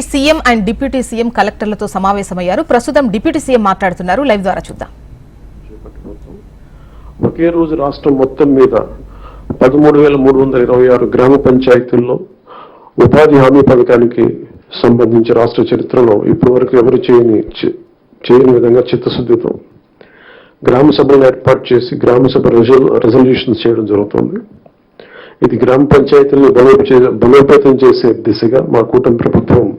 CM and deputy CM కలెక్టర్లతో సమావేశమయ్యారు. ప్రస్తుతం డిప్యూటీ సీఎం మాట్లాడుతున్నారు. లైవ్ ద్వారా చూద్దాం. ఒకే రోజు రాష్ట్రం మొత్తం మీద పదమూడు వేల మూడు వందల ఇరవై ఆరు గ్రామ పంచాయతీల్లో ఉపాధి హామీ పథకానికి సంబంధించి రాష్ట్ర చరిత్రలో ఇప్పటి వరకు ఎవరు చేయని చేయని విధంగా చిత్తశుద్ధితో గ్రామ సభలను ఏర్పాటు చేసి గ్రామ సభ రెజల్యూషన్స్ చేయడం జరుగుతుంది. ఇది గ్రామ పంచాయతీలను చే- బలోపేతం చేసే దిశగా మా కూటమి ప్రభుత్వం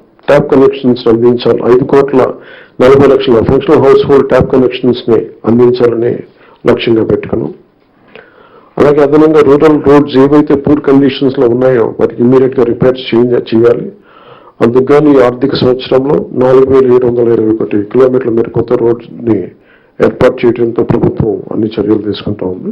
tap connections అందించాలి. ఐదు కోట్ల నలభై లక్షల ఫంక్షనల్ హౌస్ హోల్డ్ ట్యాప్ కనెక్షన్స్ని అందించాలని లక్ష్యంగా పెట్టుకున్నాం. అలాగే అదనంగా రూరల్ రోడ్స్ ఏవైతే పూర్ కండిషన్స్లో ఉన్నాయో వాటికి ఇమీడియట్గా రిపేర్స్ చేయాలి. అందుకని ఈ ఆర్థిక సంవత్సరంలో నాలుగు వేల ఏడు వందల ఇరవై ఒకటి కిలోమీటర్ల మేర కొత్త రోడ్స్ని ఏర్పాటు చేయడంతో ప్రభుత్వం అన్ని చర్యలు తీసుకుంటా ఉంది.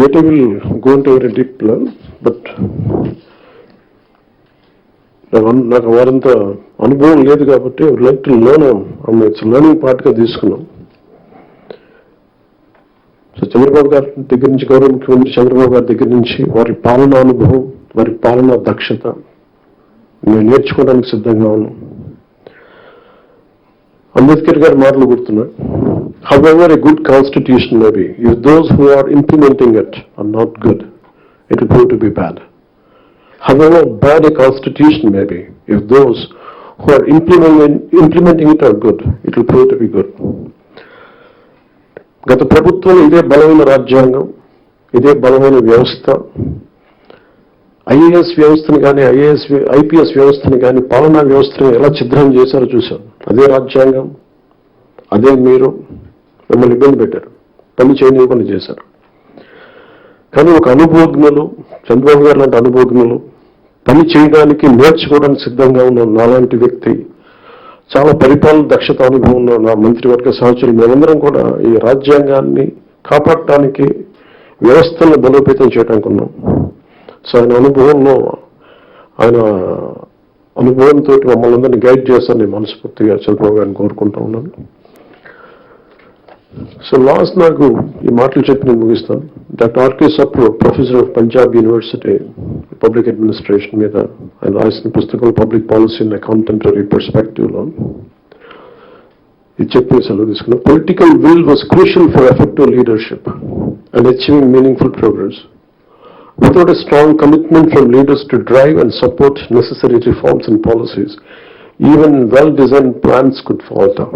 Later we'll go into very deep level, but నాకు నాకు వారంత అనుభవం లేదు కాబట్టి like to learn it's learning పార్ట్గా తీసుకున్నాం. సో చంద్రబాబు గారి దగ్గర నుంచి గౌరవ ముఖ్యమంత్రి చంద్రబాబు గారి దగ్గర నుంచి వారి పాలనా అనుభవం వారి పాలనా దక్షత నేను నేర్చుకోవడానికి సిద్ధంగా ఉన్నాం. అంబేద్కర్ గారి మాటలు గుర్తున్నాయి. However, a good constitution may be, if those who are implementing it are not good, it will prove to be bad. However bad a constitution may be, if those who are implementing, implementing it are good, it will prove to be good. గత ప్రభుత్వం ఇదే బలమైన రాజ్యాంగం ఇదే బలమైన వ్యవస్థ IAS వ్యవస్థను కానీ ఐఏఎస్ ఐపీఎస్ వ్యవస్థను కానీ పాలనా వ్యవస్థను ఎలా ఛిద్రం చేశారో చూశాం అదే రాజ్యాంగం అదే మీరు మిమ్మల్ని ఇబ్బంది పెట్టారు. పని చేయనివ్వకుండా చేశారు. కానీ ఒక అనుభవజ్ఞులు చంద్రబాబు గారు లాంటి అనుభవజ్ఞులు పని చేయడానికి నేర్చుకోవడానికి సిద్ధంగా ఉన్న నాలాంటి వ్యక్తి చాలా పరిపాలన దక్షత అనుభవం ఉన్న నా మంత్రివర్గ సహచరులు మేమందరం కూడా ఈ రాజ్యాంగాన్ని కాపాడటానికి వ్యవస్థలను బలోపేతం చేయడానికి ఉన్నాం. సో ఆయన అనుభవంలో ఆయన అనుభవంతో మమ్మల్ని అందరినీ గైడ్ చేస్తారని మనస్ఫూర్తిగా చంద్రబాబు గారిని కోరుకుంటా ఉన్నాను. సో లాస్ట్ నాకు ఈ మాటలు చెప్పి నేను ముగిస్తాను doctor RK Sapru professor of Punjab university public administration మీద ఆయన రాసిన పుస్తకం public policy in accountability perspective లో ఇది చెప్పి సెలవు తీసుకున్నాం political will was crucial for effective leadership and achieving meaningful progress Without a strong commitment from leaders to drive and support necessary reforms and policies, even well-designed plans could falter.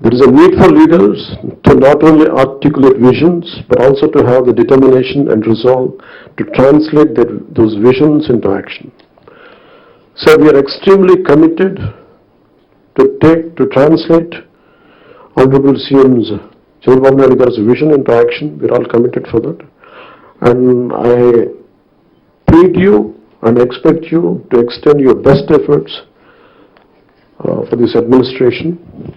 There is a need for leaders to not only articulate visions, but also to have the determination and resolve to translate those visions into action. So we are extremely committed to take, to translate Honorable CM's Chandrababu vision into action. We're all committed for that. And I plead you and expect you to extend your best efforts uh, for this administration.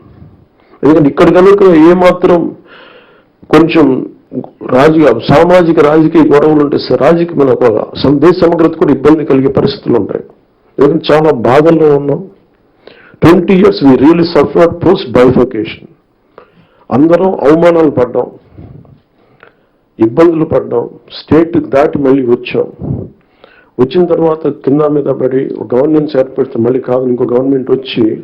ఎందుకంటే ఇక్కడ కనుక ఏమాత్రం కొంచెం రాజకీయ సామాజిక రాజకీయ గొడవలు ఉంటే రాజకీయ రాజకీయమైన ఒక సం- దేశ సమగ్రత కూడా ఇబ్బంది కలిగే పరిస్థితులు ఉంటాయి. ఎందుకంటే చాలా బాధల్లో ఉన్నాం. Twenty years we really suffer post bifurcation అందరం అవమానాలు పడ్డాం. ఇబ్బందులు పడ్డాం. స్టేట్ దాటి మళ్ళీ వచ్చాం. వచ్చిన తర్వాత కింద మీద పడి గవర్నెన్స్ ఏర్పడితే మళ్ళీ కాదు ఇంకో గవర్నమెంట్ వచ్చి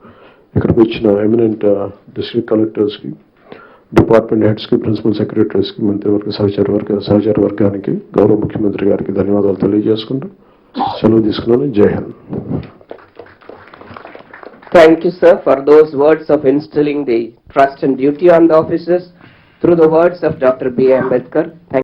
ఇక్కడికి వచ్చిన ఎమినెంట్ డిస్ట్రిక్ట్ కలెక్టర్స్కి డిపార్ట్మెంట్ హెడ్స్కి ప్రిన్సిపల్ సెక్రటరీస్కి మంత్రివర్గ సహచార వర్గ సహచార వర్గానికి గౌరవ ముఖ్యమంత్రి గారికి ధన్యవాదాలు తెలియజేసుకుంటూ సెలవు తీసుకున్నాను జై Hind Thank you, sir, for those words of instilling the trust and duty on the officers through the words of Dr. B. Ambedkar. Thank